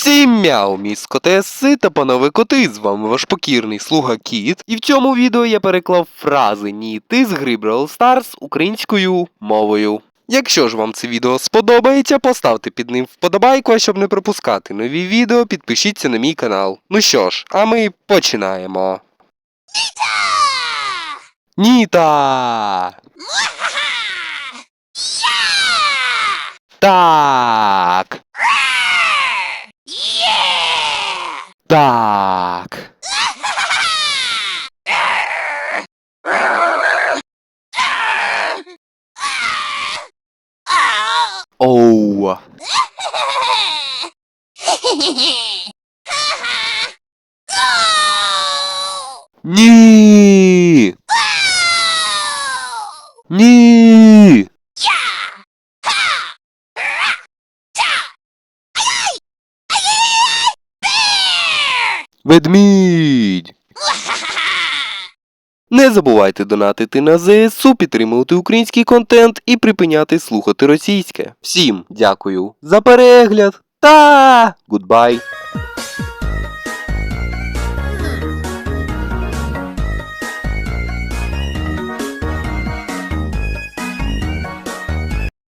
Всім мяу, міс котеси та панове коти, з вами ваш покірний слуга Кіт, і в цьому відео я переклав фрази ніти з гри Brawl Stars українською мовою. Якщо ж вам це відео сподобається, поставте під ним вподобайку, а щоб не пропускати нові відео, підпишіться на мій канал. Ну що ж, а ми починаємо. Ніта! Так. Так. Оу. Ні. Ні. Ведмідь. Не забувайте донатити на ЗСУ, підтримувати український контент і припиняти слухати російське. Всім дякую за перегляд та гудбай!